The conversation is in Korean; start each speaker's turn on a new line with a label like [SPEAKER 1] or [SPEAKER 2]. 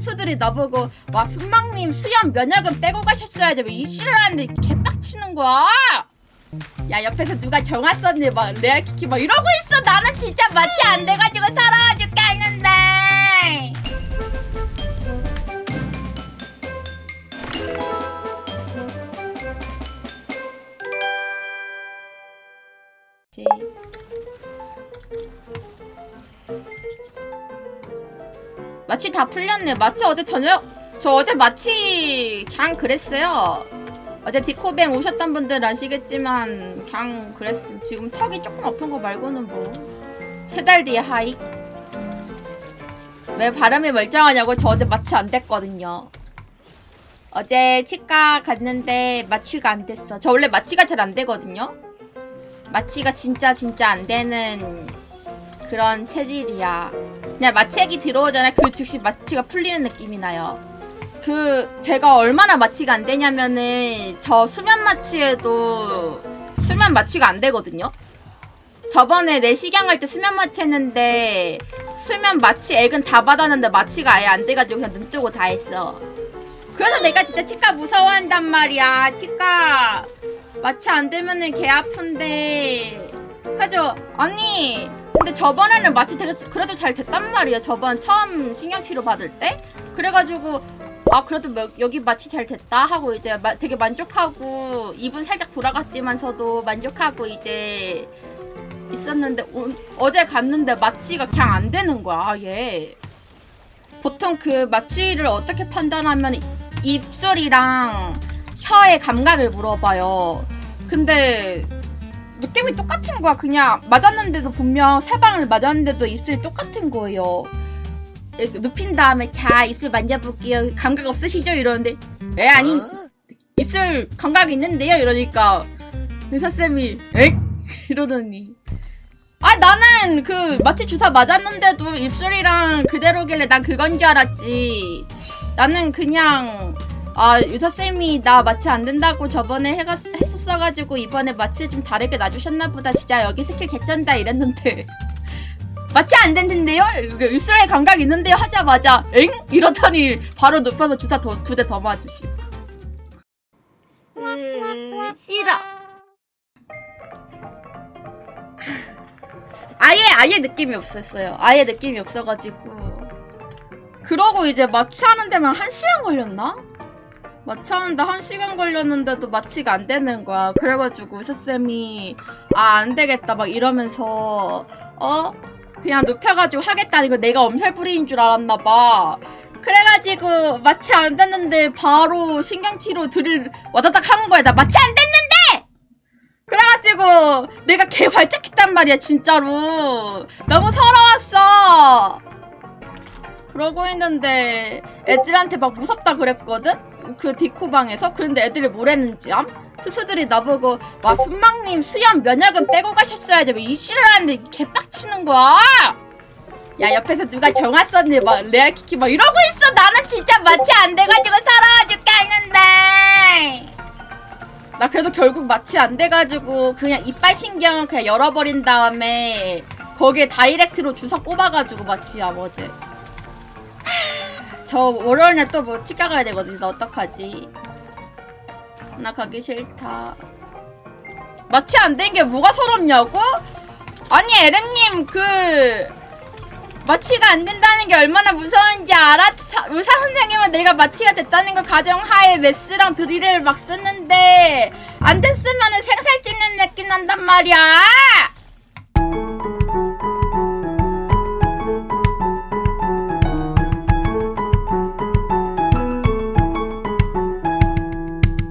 [SPEAKER 1] 투수들이 나보고 와 순망님 수염 면역은 빼고 가셨어야지 왜 이씨를 하는데 개빡치는 거야? 야 옆에서 누가 정화 썼니 막 레알키키 막 이러고 있어. 나는 진짜 마취 안 돼가지고 살아와 죽겠는데 마취 다 풀렸네. 마취 어제 저녁 저 어제 마취 그냥 그랬어요. 어제 디코뱅 오셨던 분들 아시겠지만 그냥 그랬음. 지금 턱이 조금 아픈 거 말고는 뭐 세 달 뒤에 하이. 왜 발음이 멀쩡하냐고 저 어제 마취 안 됐거든요. 어제 치과 갔는데 마취가 안 됐어. 저 원래 마취가 잘 안 되거든요. 마취가 진짜 진짜 안 되는 그런 체질이야. 그냥 마취액이 들어오잖아. 그 즉시 마취가 풀리는 느낌이 나요. 그 제가 얼마나 마취가 안 되냐면은 저 수면 마취에도 수면 마취가 안 되거든요. 저번에 내시경 할 때 수면 마취 했는데 수면 마취 액은 다 받았는데 마취가 아예 안 돼가지고 그냥 눈 뜨고 다 했어. 그래서 내가 진짜 치과 무서워한단 말이야. 치과 마취 안 되면은 개 아픈데 하죠. 아니 근데 저번에는 마취 되게 그래도 잘 됐단 말이야. 저번 처음 신경치료 받을 때. 그래가지고 아 그래도 몇- 여기 마취 잘 됐다 하고 이제 마- 되게 만족하고 입은 살짝 돌아갔지만서도 만족하고 이제 있었는데 오- 어제 갔는데 마취가 그냥 안 되는 거야 아예 보통 그 마취를 어떻게 판단하면 입술이랑 혀의 감각을 물어봐요. 근데 느낌이 똑같은 거야. 그냥 맞았는데도 분명 세 방을 맞았는데도 입술이 똑같은 거예요. 이렇게 눕힌 다음에 자 입술 만져볼게요. 감각 없으시죠? 이러는데 에 아니 입술 감각 있는데요? 이러니까 의사 쌤이 엥? 이러더니. 아 나는 그 마취 주사 맞았는데도 입술이랑 그대로길래 난 그건 줄 알았지. 나는 그냥 아 의사 쌤이 나 마취 안 된다고 저번에 해가, 했 었어가지고 이번에 마취 좀 다르게 놔주셨나 보다 진짜 여기 스킬 개쩐다 이랬는데 마취 안 됐는데요? 입술에 감각 있는데요? 하자마자 엥? 이러더니 바로 눕혀서 주사 두 대 더 맞으시 으, 싫어 아예 아예 느낌이 없었어요 아예 느낌이 없어가지고 그러고 이제 마취하는 데만 한 시간 걸렸나? 마취하는데 한 시간 걸렸는데도 마취가 안 되는 거야 그래가지고 의사쌤이 아 안 되겠다 막 이러면서 어? 그냥 눕혀가지고 하겠다는 거 내가 엄살 부리인 줄 알았나 봐. 그래가지고 마취 안 됐는데 바로 신경치료 드릴 와다닥 하는 거야. 나 마취 안 됐는데! 그래가지고 내가 개 발작했단 말이야 진짜로. 너무 서러웠어. 그러고 있는데 애들한테 막 무섭다 그랬거든? 그 디코방에서? 그런데 애들이 뭐랬는지 암? 투수들이 나보고 와 순망님 수염 면역은 빼고 가셨어야지 왜 이씨를 하는데 개빡치는 거야 야 옆에서 누가 정화 썼니 막 레알키키 막 이러고 있어 나는 진짜 마취 안 돼가지고 살아와 죽겠는데 나 그래도 결국 마취 안 돼가지고 그냥 이빨 신경 그냥 열어버린 다음에 거기에 다이렉트로 주사 꼽아가지고 마취야 어제 하, 저 월요일날 또뭐 치과 가야 되거든 나 어떡하지 나 가기 싫다. 마취 안 된 게 뭐가 서럽냐고? 아니 에렌님 그 마취가 안 된다는 게 얼마나 무서운지 알아? 사- 의사 선생님은 내가 마취가 됐다는 걸 가정하에 메스랑 드릴을 막 쓰는데 안 됐으면은 생살 찢는 느낌 난단 말이야.